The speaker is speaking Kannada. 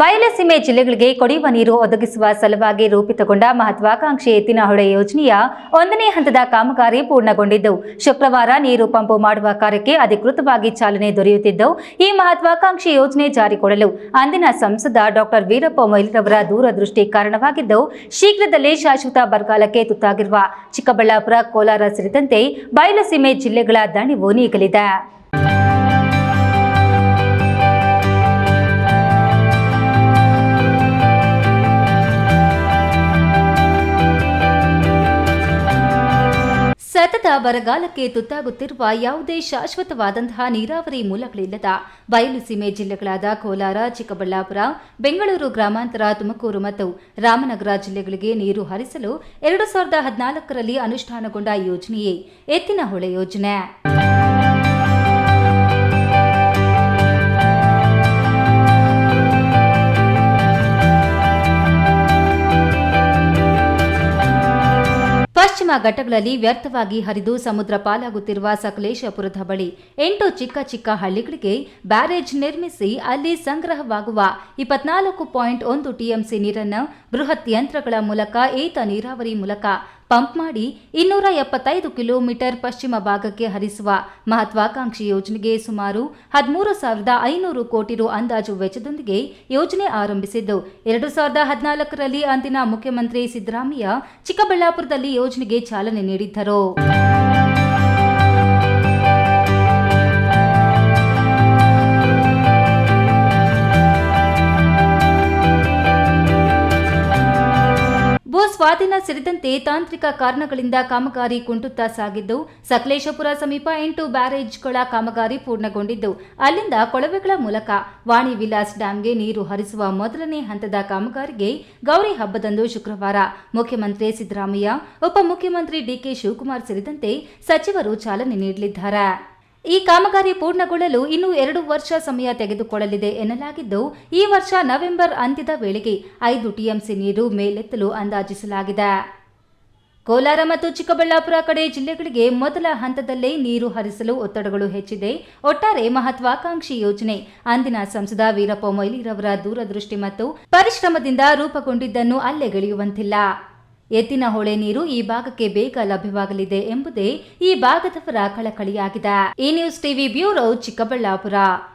ಬಯಲಸೀಮೆ ಜಿಲ್ಲೆಗಳಿಗೆ ಕುಡಿಯುವ ನೀರು ಒದಗಿಸುವ ಸಲುವಾಗಿ ರೂಪಿತಗೊಂಡ ಮಹತ್ವಾಕಾಂಕ್ಷಿ ಎತ್ತಿನಹೊಳೆ ಯೋಜನೆಯ ಒಂದನೇ ಹಂತದ ಕಾಮಗಾರಿ ಪೂರ್ಣಗೊಂಡಿದ್ದು. ಶುಕ್ರವಾರ ನೀರು ಪಂಪು ಮಾಡುವ ಕಾರ್ಯಕ್ಕೆ ಅಧಿಕೃತವಾಗಿ ಚಾಲನೆ ದೊರೆಯುತ್ತಿದ್ದು, ಈ ಮಹತ್ವಾಕಾಂಕ್ಷಿ ಯೋಜನೆ ಜಾರಿಗೊಳ್ಳಲು ಅಂದಿನ ಸಂಸದ ಡಾಕ್ಟರ್ ವೀರಪ್ಪ ಮೊಯ್ಲಿರವರ ದೂರದೃಷ್ಟಿ ಕಾರಣವಾಗಿದ್ದು, ಶೀಘ್ರದಲ್ಲೇ ಶಾಶ್ವತ ಬರಗಾಲಕ್ಕೆ ತುತ್ತಾಗಿರುವ ಚಿಕ್ಕಬಳ್ಳಾಪುರ ಕೋಲಾರ ಸೇರಿದಂತೆ ಬಯಲಸೀಮೆ ಜಿಲ್ಲೆಗಳ ದಣಿವು ನೀಗಲಿದೆ. ಸತತ ಬರಗಾಲಕ್ಕೆ ತುತ್ತಾಗುತ್ತಿರುವ ಯಾವುದೇ ಶಾಶ್ವತವಾದಂತಹ ನೀರಾವರಿ ಮೂಲಗಳಿಲ್ಲದ ಬಯಲುಸೀಮೆ ಜಿಲ್ಲೆಗಳಾದ ಕೋಲಾರ, ಚಿಕ್ಕಬಳ್ಳಾಪುರ, ಬೆಂಗಳೂರು ಗ್ರಾಮಾಂತರ, ತುಮಕೂರು ಮತ್ತು ರಾಮನಗರ ಜಿಲ್ಲೆಗಳಿಗೆ ನೀರು ಹರಿಸಲು ಎರಡು ಸಾವಿರದ ಹದಿನಾಲ್ಕರಲ್ಲಿ ಅನುಷ್ಠಾನಗೊಂಡ ಯೋಜನೆಯೇ ಎತ್ತಿನಹೊಳೆ ಯೋಜನೆ. ಪಶ್ಚಿಮ ಘಟ್ಟಗಳಲ್ಲಿ ವ್ಯರ್ಥವಾಗಿ ಹರಿದು ಸಮುದ್ರ ಪಾಲಾಗುತ್ತಿರುವ ಸಕಲೇಶಪುರದ ಬಳಿ ಎಂಟು ಚಿಕ್ಕ ಚಿಕ್ಕ ಹಳ್ಳಿಗಳಿಗೆ ಬ್ಯಾರೇಜ್ ನಿರ್ಮಿಸಿ ಅಲ್ಲಿ ಸಂಗ್ರಹವಾಗುವ ಇಪ್ಪತ್ನಾಲ್ಕು ಪಾಯಿಂಟ್ ಒಂದು ಟಿಎಂಸಿ ನೀರನ್ನು ಬೃಹತ್ ಯಂತ್ರಗಳ ಮೂಲಕ ಏತ ನೀರಾವರಿ ಮೂಲಕ ಪಂಪ್ ಮಾಡಿ ಇನ್ನೂರ ಎಪ್ಪತ್ತೈದು ಕಿಲೋಮೀಟರ್ ಪಶ್ಚಿಮ ಭಾಗಕ್ಕೆ ಹರಿಸುವ ಮಹತ್ವಾಕಾಂಕ್ಷಿ ಯೋಜನೆಗೆ ಸುಮಾರು ಹದಿಮೂರು ಸಾವಿರದ ಐನೂರು ಕೋಟಿ ರು ಅಂದಾಜು ವೆಚ್ಚದೊಂದಿಗೆ ಯೋಜನೆ ಆರಂಭಿಸಿದ್ದು. ಎರಡು ಸಾವಿರದ ಹದಿನಾಲ್ಕರಲ್ಲಿ ಅಂದಿನ ಮುಖ್ಯಮಂತ್ರಿ ಸಿದ್ದರಾಮಯ್ಯ ಚಿಕ್ಕಬಳ್ಳಾಪುರದಲ್ಲಿ ಯೋಜನೆಗೆ ಚಾಲನೆ ನೀಡಿದ್ದರು. ಭೂ ಸ್ವಾಧೀನ ಸೇರಿದಂತೆ ತಾಂತ್ರಿಕ ಕಾರಣಗಳಿಂದ ಕಾಮಗಾರಿ ಕುಂಟುತ್ತಾ ಸಾಗಿದ್ದು, ಸಕಲೇಶಪುರ ಸಮೀಪ ಎಂಟು ಬ್ಯಾರೇಜ್ಗಳ ಕಾಮಗಾರಿ ಪೂರ್ಣಗೊಂಡಿದ್ದು, ಅಲ್ಲಿಂದ ಕೊಳವೆಗಳ ಮೂಲಕ ವಾಣಿ ವಿಲಾಸ್ ಡ್ಯಾಂಗೆ ನೀರು ಹರಿಸುವ ಮೊದಲನೇ ಹಂತದ ಕಾಮಗಾರಿಗೆ ಗೌರಿ ಹಬ್ಬದಂದು ಶುಕ್ರವಾರ ಮುಖ್ಯಮಂತ್ರಿ ಸಿದ್ದರಾಮಯ್ಯ, ಉಪಮುಖ್ಯಮಂತ್ರಿ ಡಿಕೆ ಶಿವಕುಮಾರ್ ಸೇರಿದಂತೆ ಸಚಿವರು ಚಾಲನೆ ನೀಡಲಿದ್ದಾರೆ. ಈ ಕಾಮಗಾರಿ ಪೂರ್ಣಗೊಳ್ಳಲು ಇನ್ನೂ ಎರಡು ವರ್ಷ ಸಮಯ ತೆಗೆದುಕೊಳ್ಳಲಿದೆ ಎನ್ನಲಾಗಿದ್ದು, ಈ ವರ್ಷ ನವೆಂಬರ್ ಅಂತ್ಯದ ವೇಳೆಗೆ ಐದು ಟಿಎಂಸಿ ನೀರು ಮೇಲೆತ್ತಲು ಅಂದಾಜಿಸಲಾಗಿದೆ. ಕೋಲಾರ ಮತ್ತು ಚಿಕ್ಕಬಳ್ಳಾಪುರ ಕಡೆ ಜಿಲ್ಲೆಗಳಿಗೆ ಮೊದಲ ಹಂತದಲ್ಲೇ ನೀರು ಹರಿಸಲು ಒತ್ತಡಗಳು ಹೆಚ್ಚಿದೆ. ಒಟ್ಟಾರೆ ಮಹತ್ವಾಕಾಂಕ್ಷಿ ಯೋಜನೆ. ಅಂದಿನ ಸಂಸದ ವೀರಪ್ಪ ಮೊಯ್ಲಿರವರ ದೂರದೃಷ್ಟಿ ಮತ್ತು ಪರಿಶ್ರಮದಿಂದ ರೂಪುಗೊಂಡಿದ್ದನ್ನು ಅಲ್ಲೆಗೆಳೆಯುವಂತಿಲ್ಲ ಎತ್ತಿನ ಹೊಳೆ ನೀರು ಈ ಭಾಗಕ್ಕೆ ಬೇಗ ಲಭ್ಯವಾಗಲಿದೆ ಎಂಬುದೇ ಈ ಭಾಗದವರ ಕಳಕಳಿಯಾಗಿದೆ. ಈ ನ್ಯೂಸ್ ಟಿವಿ ಬ್ಯೂರೋ ಚಿಕ್ಕಬಳ್ಳಾಪುರ.